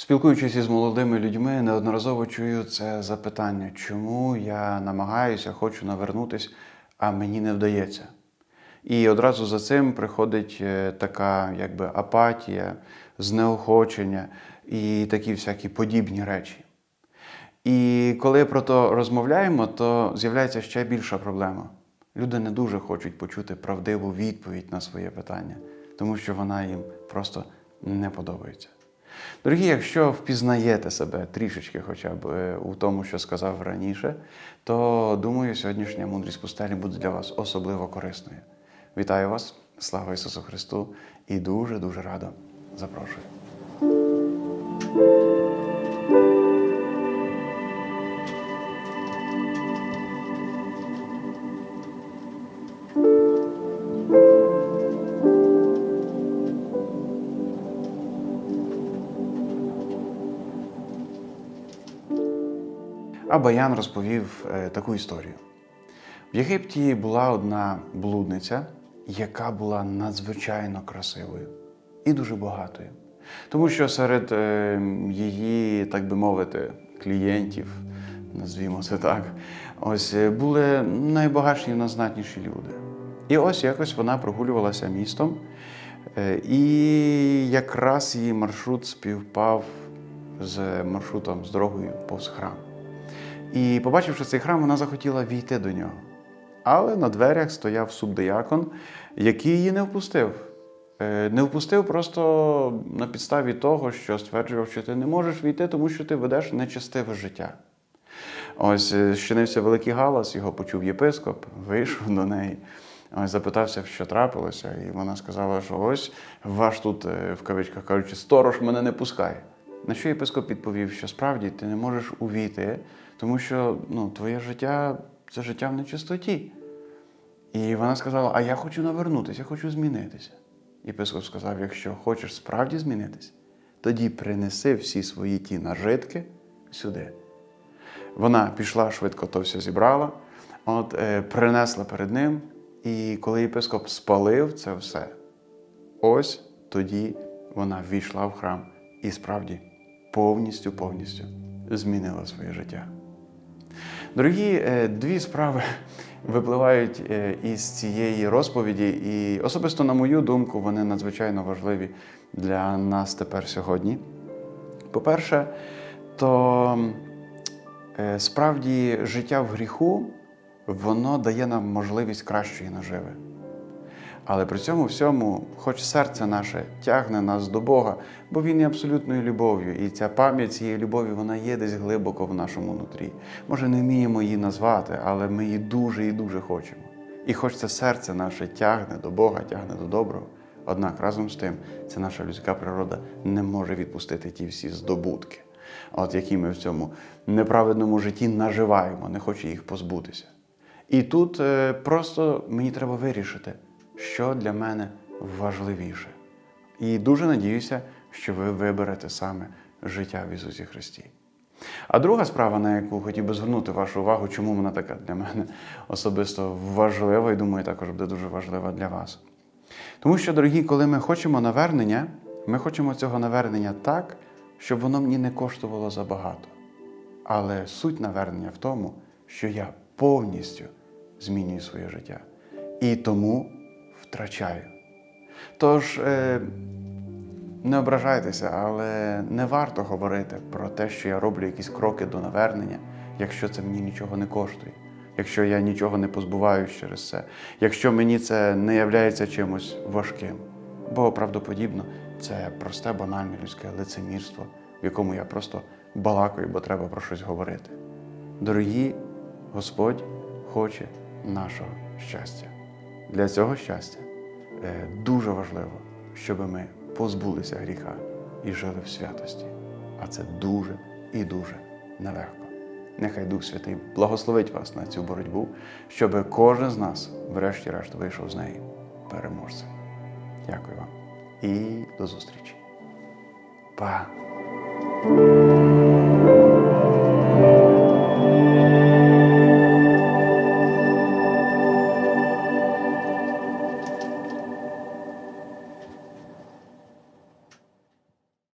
Спілкуючись із молодими людьми, неодноразово чую це запитання, чому я намагаюся, хочу навернутись, а мені не вдається. І одразу за цим приходить е, така якби апатія, знеохочення і такі всякі подібні речі. І коли про то розмовляємо, то з'являється ще більша проблема. Люди не дуже хочуть почути правдиву відповідь на своє питання, тому що вона їм просто не подобається. Дорогі, якщо впізнаєте себе трішечки хоча б е, у тому, що сказав раніше, то думаю, сьогоднішня мудрість пустелі буде для вас особливо корисною. Вітаю вас, слава Ісусу Христу, і дуже-дуже радо запрошую. А Баян розповів е, таку історію. В Єгипті була одна блудниця, яка була надзвичайно красивою і дуже багатою. Тому що серед е, її, так би мовити, клієнтів, назвімо це так, ось е, були найбагатші і найзнатніші люди. І ось якось вона прогулювалася містом, і якраз її маршрут співпав з маршрутом з дорогою повз храм. І, побачивши цей храм, вона захотіла війти до нього. Але на дверях стояв субдиякон, який її не впустив. Е, Не впустив просто на підставі того, що стверджував, що ти не можеш війти, тому що ти ведеш нечестиве життя. Ось е, щинився великий галас, його почув єпископ, вийшов до неї, ось запитався, що трапилося, і вона сказала, що ось ваш тут, е, в кавичках кажучи, сторож мене не пускає. На що єпископ відповів, що справді ти не можеш увійти, тому що ну, твоє життя це життя в нечистоті. І вона сказала: А я хочу навернутися, я хочу змінитися. Єпископ сказав: якщо хочеш справді змінитися, тоді принеси всі свої ті нажитки сюди. Вона пішла швидко то все зібрала, от, е, принесла перед ним, і коли єпископ спалив це все, ось тоді вона ввійшла в храм і справді повністю, повністю змінила своє життя. Дорогі, е, дві справи випливають е, із цієї розповіді, і особисто, на мою думку, вони надзвичайно важливі для нас тепер сьогодні. По-перше, то е, справді життя в гріху воно дає нам можливість кращої наживи. Але при цьому всьому, хоч серце наше тягне нас до Бога, бо Він є абсолютною любов'ю, і ця пам'ять цієї любові вона є десь глибоко в нашому нутрі. Може, не вміємо її назвати, але ми її дуже і дуже хочемо. І хоч це серце наше тягне до Бога, тягне до доброго, однак разом з тим ця наша людська природа не може відпустити ті всі здобутки, от які ми в цьому неправедному житті наживаємо, не хоче їх позбутися. І тут е, просто мені треба вирішити що для мене важливіше. І дуже надіюся, що ви виберете саме життя в Ісусі Христі. А друга справа, на яку хотів би звернути вашу увагу, чому вона така для мене особисто важлива, і думаю, також буде дуже важлива для вас. Тому що, дорогі, коли ми хочемо навернення, ми хочемо цього навернення так, щоб воно мені не коштувало забагато. Але суть навернення в тому, що я повністю змінюю своє життя. І тому втрачаю. Тож е, не ображайтеся, але не варто говорити про те, що я роблю якісь кроки до навернення, якщо це мені нічого не коштує, якщо я нічого не позбуваюсь через це, якщо мені це не являється чимось важким. Бо правдоподібно це просте, банальне людське лицемірство, в якому я просто балакаю, бо треба про щось говорити. Дорогі, Господь хоче нашого щастя. Для цього щастя е, дуже важливо, щоб ми позбулися гріха і жили в святості. А це дуже і дуже нелегко. Нехай Дух Святий благословить вас на цю боротьбу, щоб кожен з нас, врешті-решт, вийшов з неї переможцем. Дякую вам і до зустрічі. Па!